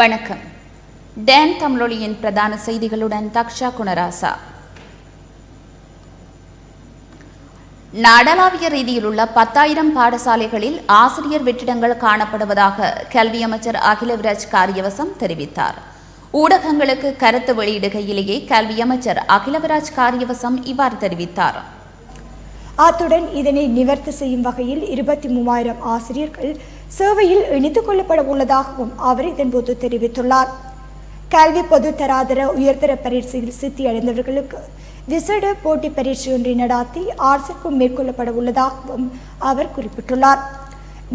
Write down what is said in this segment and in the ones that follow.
வணக்கம். டேன் தமிழொலியின் பிரதான செய்திகளுடன் தக்ஷா குணராசா. நாடளாவிய ரீதியில் உள்ள பத்தாயிரம் பாடசாலைகளில் ஆசிரியர் வெற்றிடங்கள் காணப்படுவதாக கல்வி அமைச்சர் அகிலவிராஜ் காரியவசம் தெரிவித்தார். ஊடகங்களுக்கு கருத்து வெளியிடுகையிலேயே கல்வி அமைச்சர் அகிலவிராஜ் காரியவசம் இவ்வாறு தெரிவித்தார். அத்துடன் இதனை நிவர்த்தி செய்யும் வகையில் இருபத்தி மூவாயிரம் ஆசிரியர்கள் சேவையில் இணைத்துக் கொள்ளப்பட உள்ளதாகவும் அவர் இதன்போது தெரிவித்துள்ளார். கல்வி பொது தராதர உயர்தர பரீட்சையில் சித்தி அடைந்தவர்களுக்கு விசேட போட்டி பரீட்சை ஒன்றை நடாத்தி ஆர்சிப்பு மேற்கொள்ளப்பட உள்ளதாகவும் அவர் குறிப்பிட்டுள்ளார்.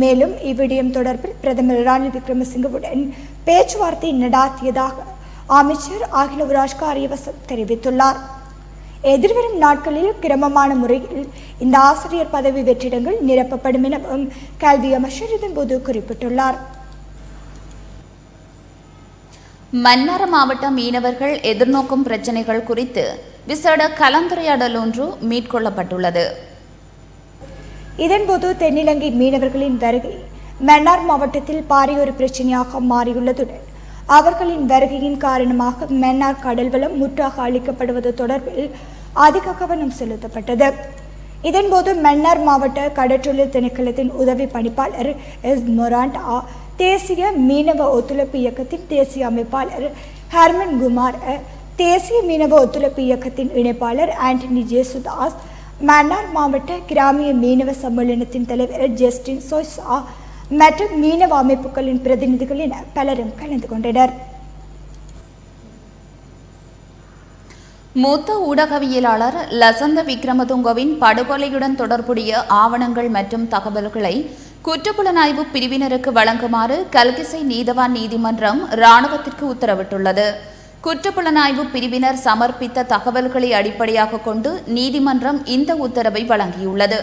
மேலும் இவ்விடயம் தொடர்பில் பிரதமர் ரணில் விக்ரமசிங்கவுடன் பேச்சுவார்த்தை நடாத்தியதாக அமைச்சர் அகிலவிராஜ் காரியவசம் தெரிவித்துள்ளார். எதிர்வரும் நாட்களில் கிரமமான முறையில் இந்த ஆசிரியர் பதவி வெற்றிடங்கள் நிரப்பப்படும் எனவும் கல்வி அமைச்சர் இதன்போது குறிப்பிட்டுள்ளார். மன்னார மாவட்ட மீனவர்கள் எதிர்நோக்கும் பிரச்சினைகள் குறித்து விசேட கலந்துரையாடல் ஒன்று மேற்கொள்ளப்பட்டுள்ளது. இதன்போது தென்னிலங்கை மீனவர்களின் வருகை மன்னார் மாவட்டத்தில் பாரிய ஒரு பிரச்சனையாக மாறியுள்ளதுடன் அவர்களின் வருகையின் காரணமாக மன்னார் கடல் வளம் முற்றாக அளிக்கப்படுவது தொடர்பில் அதிக கவனம் செலுத்தப்பட்டது. இதன்போது மன்னார் மாவட்ட கடற்றொழில் திணைக்களத்தின் உதவி பணிப்பாளர் எஸ். மொராண்டா தேசிய மீனவ ஒத்துழைப்பு இயக்கத்தின் தேசிய அமைப்பாளர் ஹர்மன் குமார் தேசிய மீனவ ஒத்துழைப்பு இயக்கத்தின் இணைப்பாளர் ஆண்டனி ஜேசுதாஸ் மன்னார் மாவட்ட கிராமிய மீனவ சம்மேளனத்தின் தலைவர் ஜஸ்டின் சோய்சா மற்றும் மீனவ அமைப்புகளின் பிரதிநிதிகள் என பலரும் கலந்து கொண்டனர். மூத்த ஊடகவியலாளர் லசந்த விக்ரமதுங்கவின் படுகொலையுடன் தொடர்புடைய ஆவணங்கள் மற்றும் தகவல்களை குற்றப்புலனாய்வு பிரிவினருக்கு வழங்குமாறு கல்கிசை நீதவான் நீதிமன்றம் இராணுவத்திற்கு உத்தரவிட்டுள்ளது. குற்றப்புலனாய்வு பிரிவினர் சமர்ப்பித்த தகவல்களை அடிப்படையாக கொண்டு நீதிமன்றம் இந்த உத்தரவை வழங்கியுள்ளது.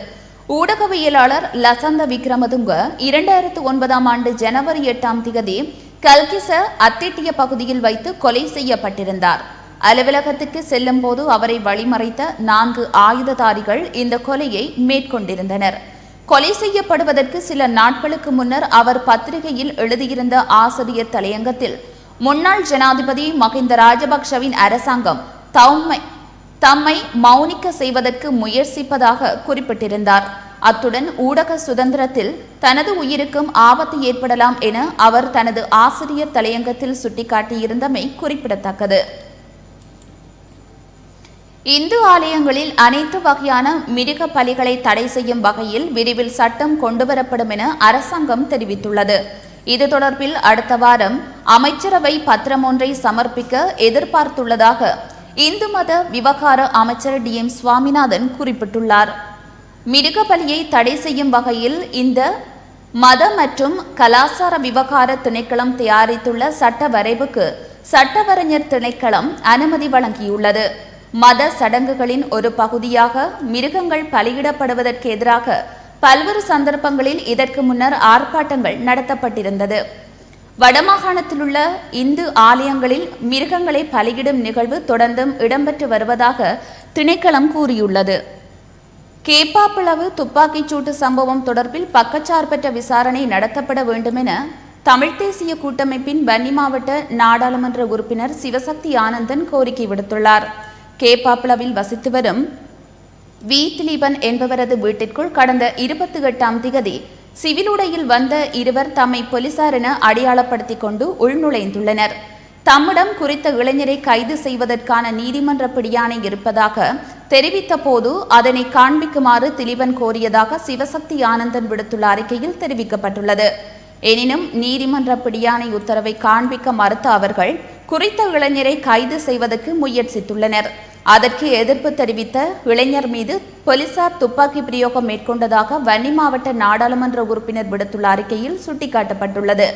ஊடகவியலாளர் லசந்த விக்ரமதுங்க இரண்டாயிரத்து ஒன்பதாம் ஆண்டு ஜனவரி எட்டாம் திகதி கல்கிச அத்திட்டிய பகுதியில் வைத்து கொலை செய்யப்பட்டிருந்தார். அலுவலகத்துக்கு செல்லும் போது அவரை வழிமறைத்த நான்கு ஆயுததாரிகள் இந்த கொலையை மேற்கொண்டிருந்தனர். கொலை செய்யப்படுவதற்கு சில நாட்களுக்கு முன்னர் அவர் பத்திரிகையில் எழுதியிருந்த ஆசிரியர் தலையங்கத்தில் முன்னாள் ஜனாதிபதி மகிந்த ராஜபக்ஷவின் அரசாங்கம் தம்மை தம்மை மௌனிக்க செய்வதற்கு முயற்சிப்பதாக குறிப்பிட்டிருந்தார். அத்துடன் ஊடக சுதந்திரத்தில் தனது உயிருக்கும் ஆபத்து ஏற்படலாம் என அவர் தனது ஆசிரியர் தலையங்கத்தில் சுட்டிக்காட்டியிருந்தமை குறிப்பிடத்தக்கது. இந்து ஆலயங்களில் அனைத்து வகையான மிருக பலிகளை தடை செய்யும் வகையில் விரைவில் சட்டம் கொண்டுவரப்படும் என அரசாங்கம் தெரிவித்துள்ளது. இது தொடர்பில் அடுத்த வாரம் அமைச்சரவை பத்திரம் ஒன்றை சமர்ப்பிக்க எதிர்பார்த்துள்ளதாக இந்து மத விவகார அமைச்சர் டி. எம். சுவாமிநாதன் குறிப்பிட்டுள்ளார். மிருக பலியை தடை செய்யும் வகையில் இந்த மத மற்றும் கலாசார விவகார திணைக்களம் தயாரித்துள்ள சட்ட வரைவுக்கு சட்டவரைஞர் திணைக்களம் அனுமதி வழங்கியுள்ளது. மத சடங்குகளின் ஒரு பகுதியாக மிருகங்கள் பலியிடப்படுவதற்கு எதிராக பல்வேறு சந்தர்ப்பங்களில் இதற்கு முன்னர் ஆர்ப்பாட்டங்கள் நடத்தப்பட்டிருந்தது. வடமாகாணத்திலுள்ள இந்து ஆலயங்களில் மிருகங்களை பலியிடும் நிகழ்வு தொடர்ந்தும் இடம்பெற்று வருவதாக திணைக்களம் கூறியுள்ளது. கேப்பாப்பிளவு துப்பாக்கிச் சூட்டு சம்பவம் தொடர்பில் பக்கச்சார்பற்ற விசாரணை நடத்தப்பட வேண்டுமென தமிழ்த் தேசிய கூட்டமைப்பின் வன்னி மாவட்ட நாடாளுமன்ற உறுப்பினர் சிவசக்தி ஆனந்தன் கோரிக்கை விடுத்துள்ளார். கேப்பாப்பிளவில் வசித்து வரும் வி திலீபன் என்பவரது வீட்டிற்குள் கடந்த இருபத்தி எட்டாம் திகதி சிவிலுடையில் வந்த இருவர் தம்மை போலீசார் என அடையாளப்படுத்திக் கொண்டு உள்நுழைந்துள்ளனர். தம்மிடம் குறித்த இளைஞரை கைது செய்வதற்கான நீதிமன்ற பிடியாணை இருப்பதாக தெரிவித்த போது அதனை காண்பிக்குமாறு திலீபன் கோரியதாக சிவசக்தி ஆனந்தன் விடுத்துள்ள அறிக்கையில் தெரிவிக்கப்பட்டுள்ளது. எனினும் நீதிமன்ற பிடியாணை உத்தரவை காண்பிக்க மறுத்த அவர்கள் குறித்த இளைஞரை கைது செய்வதற்கு முயற்சித்துள்ளனர். அதற்கு எதிர்ப்பு தெரிவித்த இளைஞர் மீது போலீசார் துப்பாக்கி பிரயோகம் மேற்கொண்டதாக வன்னி மாவட்ட நாடாளுமன்ற உறுப்பினர் விடுத்துள்ள அறிக்கையில் சுட்டிக்காட்டப்பட்டுள்ளது.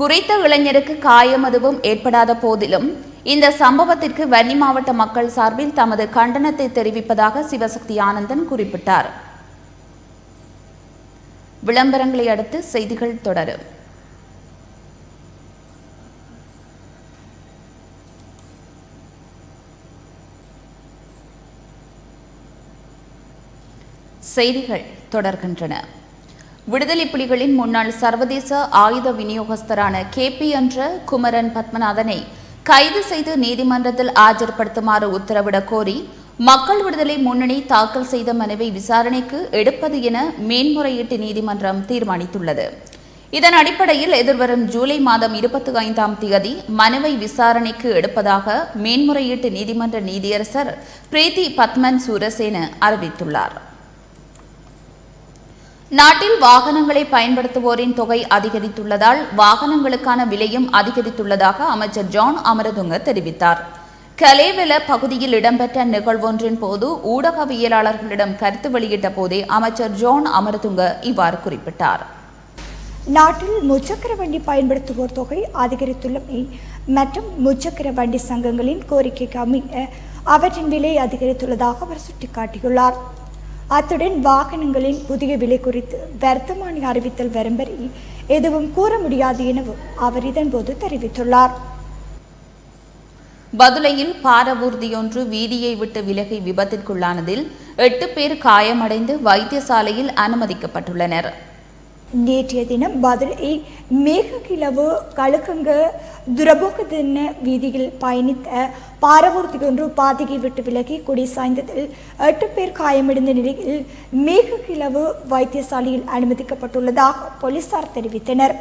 குறித்த இளைஞருக்கு காயம் எதுவும் ஏற்படாத போதிலும் இந்த சம்பவத்திற்கு வன்னி மாவட்ட மக்கள் சார்பில் தமது கண்டனத்தை தெரிவிப்பதாக சிவசக்தி ஆனந்தன் குறிப்பிட்டார். விளம்பரங்களை அடுத்து செய்திகள் தொடரும். செய்திகள் தொடர்கின்றன. விடுதலை புலிகளின் முன்னாள் சர்வதேச ஆயுத விநியோகஸ்தரான கேபி என்ற குமரன் பத்மநாதனை கைது செய்து நீதிமன்றத்தில் ஆஜர்படுத்துமாறு உத்தரவிடக் கோரி மக்கள் விடுதலை முன்னணி தாக்கல் செய்த மனுவை விசாரணைக்கு எடுப்பது என மேன்முறையீட்டு நீதிமன்றம் தீர்மானித்துள்ளது. இதன் அடிப்படையில் எதிர்வரும் ஜூலை மாதம் இருபத்தி ஐந்தாம் தேதி மனுவை விசாரணைக்கு எடுப்பதாக மேன்முறையீட்டு நீதிமன்ற நீதியரசர் பிரீத்தி பத்மன் சூரசேன அறிவித்துள்ளார். நாட்டில் வாகனங்களை பயன்படுத்துவோரின் தொகை அதிகரித்துள்ளதால் வாகனங்களுக்கான விலையும் அதிகரித்துள்ளதாக அமைச்சர் ஜான் அமரதுங்க தெரிவித்தார். கலேவெல பகுதியில் இடம்பெற்ற நிகழ்வொன்றின் போது ஊடகவியலாளர்களிடம் கருத்து வெளியிட்ட போதே அமைச்சர் ஜான் அமரதுங்க இவ்வாறு குறிப்பிட்டார். நாட்டில் முச்சக்கர வண்டி பயன்படுத்துவோர் தொகை அதிகரித்துள்ளமை மற்றும் முச்சக்கர வண்டி சங்கங்களின் கோரிக்கைக்கு அமைய அவற்றின் விலை அதிகரித்துள்ளதாக அவர் சுட்டிக்காட்டியுள்ளார். அத்துடன் வாகனங்களின் புதிய விலை குறித்து வர்த்தமானி அறிவித்தல் வரும் வரை எதுவும் கூற முடியாது எனவும் அவர் இதன்போது தெரிவித்துள்ளார். பதுளையில் பாரவூர்தியொன்று வீதியை விட்டு விலகி விபத்திற்குள்ளானதில் எட்டு பேர் காயமடைந்து வைத்தியசாலையில் அனுமதிக்கப்பட்டுள்ளனர். நேற்றைய தினம் பதிலை மேககிழவு கழுக்கங்க துரபோக தின வீதியில் பயணித்த பாரவூர்த்தி ஒன்று பாதையை விட்டு விலகி குடி சாய்ந்ததில் எட்டு பேர் காயமடைந்த நிலையில் மேககிழவு வைத்தியசாலையில் அனுமதிக்கப்பட்டுள்ளதாக போலீசார் தெரிவித்தனர்.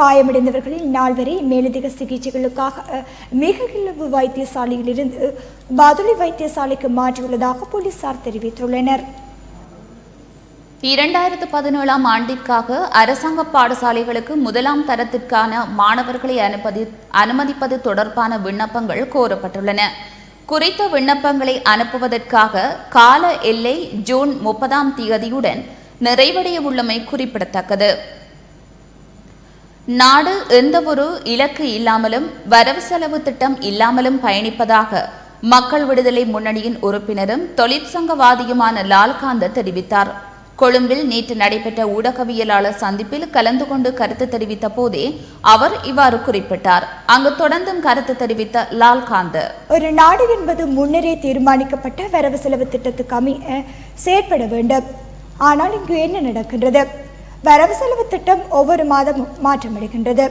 காயமடைந்தவர்களில் நால்வரை மேலதிக சிகிச்சைகளுக்காக மேககிழவு வைத்தியசாலையிலிருந்து பதுளை வைத்தியசாலைக்கு மாற்றியுள்ளதாக போலீசார் தெரிவித்துள்ளனர். இரண்டாயிரத்து பதினேழாம் ஆண்டிற்காக அரசாங்க பாடசாலைகளுக்கு முதலாம் தரத்திற்கான மாணவர்களை அனுப்பதி அனுமதிப்பது தொடர்பான விண்ணப்பங்கள் கோரப்பட்டுள்ளன. குறித்த விண்ணப்பங்களை அனுப்புவதற்காக கால எல்லை ஜூன் முப்பதாம் தேதியுடன் நிறைவடைய உள்ளமை குறிப்பிடத்தக்கது. நாடு எந்தவொரு இலக்கு இல்லாமலும் வரவு செலவு திட்டம் இல்லாமலும் பயணிப்பதாக மக்கள் விடுதலை முன்னணியின் உறுப்பினரும் தொழிற்சங்கவாதியுமான லால்காந்த தெரிவித்தார். கொழும்பில் நேற்று நடைபெற்ற ஊடகவியலாளர் சந்திப்பில் கலந்து கொண்டு கருத்து தெரிவித்த போதே அவர் இவ்வாறு குறிப்பிட்டார். அங்கு தொடர்ந்தும் கருத்து தெரிவித்த லால்காந்த. ஒரு நாடு என்பது முன்னரே தீர்மானிக்கப்பட்ட வரவு செலவு திட்டத்துக்கு அமைய செயற்பட வேண்டும். ஆனால் இங்கு என்ன நடக்கின்றது? வரவு செலவு திட்டம் ஒவ்வொரு மாதமும் மாற்றமடைகின்றது.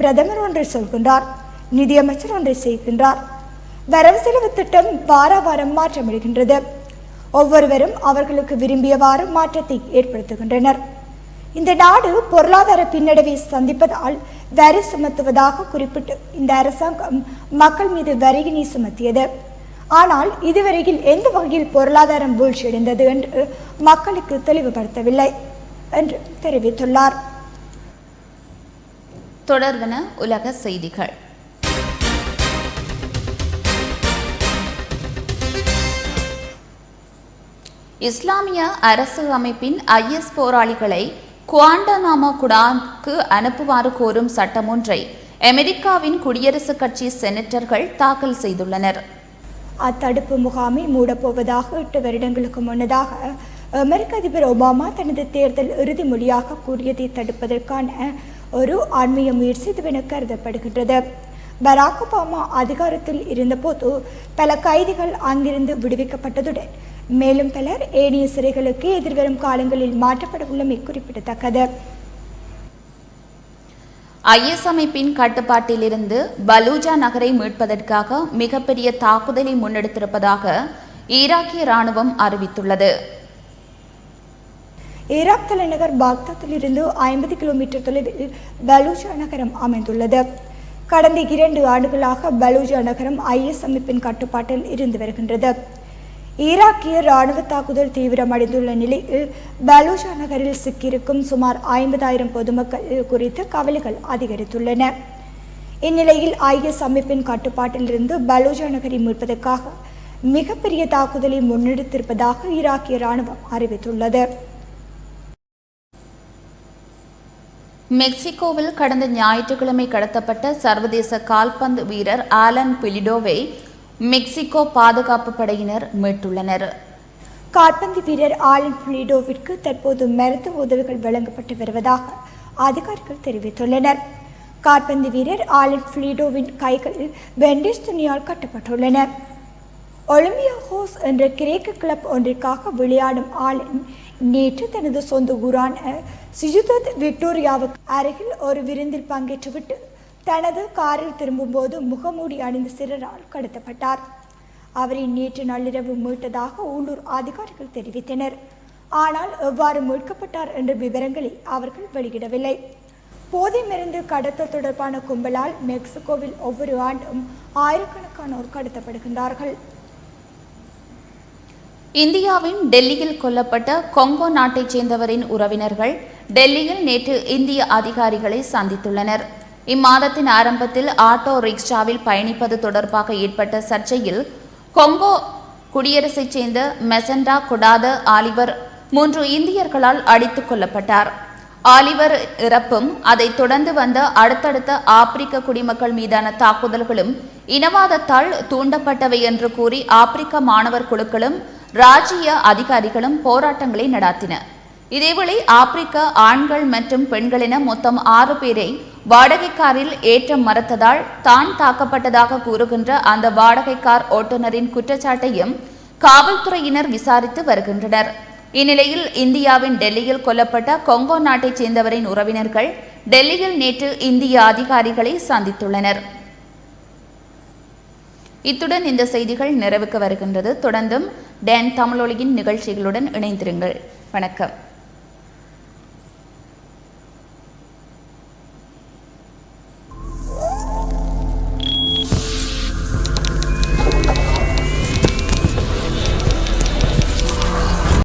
பிரதமர் ஒன்றை சொல்கின்றார் நிதியமைச்சர் ஒன்றை செய்கின்றார். வரவு செலவு திட்டம் வார வாரம் மாற்றமடைகின்றது. ஒவ்வொருவரும் அவர்களுக்கு விரும்பியவாறு மாற்றத்தை ஏற்படுத்துகின்றனர். இந்த நாடு பொருளாதார பின்னடைவை சந்திப்பதால் வரி சுமத்துவதாக குறிப்பிட்டு இந்த அரசாங்கம் மக்கள் மீது வரியினை சுமத்தியது. ஆனால் இதுவரையில் எந்த வகையில் பொருளாதாரம் வீழ்ச்சியடைந்தது என்று மக்களுக்கு தெளிவுபடுத்தவில்லை என்று தெரிவித்துள்ளார். தொடர்வன உலக செய்திகள். இஸ்லாமிய அரசு அமைப்பின் ஐஎஸ் போராளிகளை குவாண்டனாமா குடாக்கு அனுப்புமாறு கோரும் சட்டம் ஒன்றை அமெரிக்காவின் குடியரசுக் கட்சி செனட்டர்கள் தாக்கல் செய்துள்ளனர். அத்தடுப்பு முகாமை மூடப்போவதாக எட்டு வருடங்களுக்கு முன்னதாக அமெரிக்க அதிபர் ஒபாமா தனது தேர்தல் இறுதி மொழியாக கூறியதை தடுப்பதற்கான ஒரு ஆன்மீக முயற்சி இதுவென கருதப்படுகின்றது. பராக் ஒபாமா அதிகாரத்தில் இருந்தபோது பல கைதிகள் அங்கிருந்து விடுவிக்கப்பட்டதுடன் மேலும் பலர் ஏனைய சிறைகளுக்கு எதிர்வரும் காலங்களில் மாற்றப்பட உள்ளமை குறிப்பிடத்தக்கது. ஐஎஸ் அமைப்பின் கட்டுப்பாட்டிலிருந்து பலூஜா நகரை மீட்பதற்காக மிகப்பெரிய தாக்குதலை முன்னெடுத்திருப்பதாக ஈராக்கிய ராணுவம் அறிவித்துள்ளது. ஈராக் தலைநகர் பாக்தாத்தில் இருந்து ஐம்பது கிலோமீட்டர் தொலைவில் பலூஜா நகரம் அமைந்துள்ளது. கடந்த இரண்டு ஆண்டுகளாக பலூஜா நகரம் ஐஎஸ் அமைப்பின் கட்டுப்பாட்டில் இருந்து வருகின்றது. ஈராக்கிய ராணுவ தாக்குதல் தீவிரமடைந்துள்ள நிலையில் பலூஜா நகரில் சிக்கியிருக்கும் சுமார் ஐம்பதாயிரம் பொதுமக்கள் குறித்து கவலைகள் அதிகரித்துள்ளன. இந்நிலையில் ஐஎஸ் அமைப்பின் கட்டுப்பாட்டிலிருந்து பலூஜா நகரை மீட்பதற்காக மிகப்பெரிய தாக்குதலை முன்னெடுத்திருப்பதாக ஈராக்கிய ராணுவம் அறிவித்துள்ளது. மெக்சிகோவில் கடந்த ஞாயிற்றுக்கிழமை கடத்தப்பட்ட சர்வதேச கால்பந்து வீரர் ஆலன் பிலிடோவை மெக்சிகோ பாதுகாப்பு படையினர் மீட்டுள்ளனர். காற்பந்து வீரர் ஆலன் புலிடோவிற்கு தற்போது மருத்துவ உதவிகள் வழங்கப்பட்டு வருவதாக அதிகாரிகள் தெரிவித்துள்ளனர். காற்பந்து வீரர் ஆலன் புலிடோவின் கைகளில் பெண்டேஜ் துணியால் கட்டப்பட்டுள்ளன. ஒலிம்பியாகோஸ் என்ற கிரேக்க கிளப் ஒன்றிற்காக விளையாடும் ஆலன் நேற்று தனது சொந்த ஊரான சிஜுதத் விக்டோரியாவுக்கு அருகில் ஒரு விருந்தில் பங்கேற்றுவிட்டு தனது காரில் திரும்பும்போது முகமூடி அணிந்த சிறரால் கடத்தப்பட்டார். அவரை நேற்று நள்ளிரவு மீட்டதாக உள்ளூர் அதிகாரிகள் தெரிவித்தனர். ஆனால் எவ்வாறு மீட்கப்பட்டார் என்ற விவரங்களை அவர்கள் வெளியிடவில்லை. போதை மருந்து கடத்தல் தொடர்பான கும்பலால் மெக்சிகோவில் ஒவ்வொரு ஆண்டும் ஆயிரக்கணக்கானோர் கடத்தப்படுகின்றார்கள். இந்தியாவின் டெல்லியில் கொல்லப்பட்ட கொங்கோ நாட்டைச் சேர்ந்தவரின் உறவினர்கள் டெல்லியில் நேற்று இந்திய அதிகாரிகளை சந்தித்துள்ளனர். இம்மாதத்தின் ஆரம்பத்தில் ஆட்டோ ரிக்ஷாவில் பயணிப்பது தொடர்பாக ஏற்பட்ட சர்ச்சையில் கொங்கோ குடியரசைச் சேர்ந்த மெசண்டா கொடாத ஆலிவர் மூன்று இந்தியர்களால் அடித்துக் கொல்லப்பட்டார். ஆலிவர் இறப்பும் அதைத் தொடர்ந்து வந்த அடுத்தடுத்த ஆப்பிரிக்க குடிமக்கள் மீதான தாக்குதல்களும் இனவாதத்தால் தூண்டப்பட்டவை என்று கூறி ஆப்பிரிக்க மாணவர் குழுக்களும் ராஜ்ய அதிகாரிகளும் போராட்டங்களை நடாத்தின. இதேவேளை ஆப்பிரிக்க ஆண்கள் மற்றும் பெண்கள் என மொத்தம் ஆறு பேரை வாடகை காரில் ஏற்றம் மறுத்ததால் தான் தாக்கப்பட்டதாக கூறுகின்ற அந்த வாடகை கார் ஓட்டுநரின் குற்றச்சாட்டையும் காவல்துறையினர் விசாரித்து வருகின்றனர். இந்நிலையில் இந்தியாவின் டெல்லியில் கொல்லப்பட்ட கொங்கோ நாட்டைச் சேர்ந்தவரின் உறவினர்கள் டெல்லியில் நேற்று இந்திய அதிகாரிகளை சந்தித்துள்ளனர். இத்துடன் இந்த செய்திகள் நிறைவுக்கு வருகின்றது. தொடர்ந்தும் டேன் தமிழொலியின் நிகழ்ச்சிகளுடன் இணைந்திருங்கள். வணக்கம்.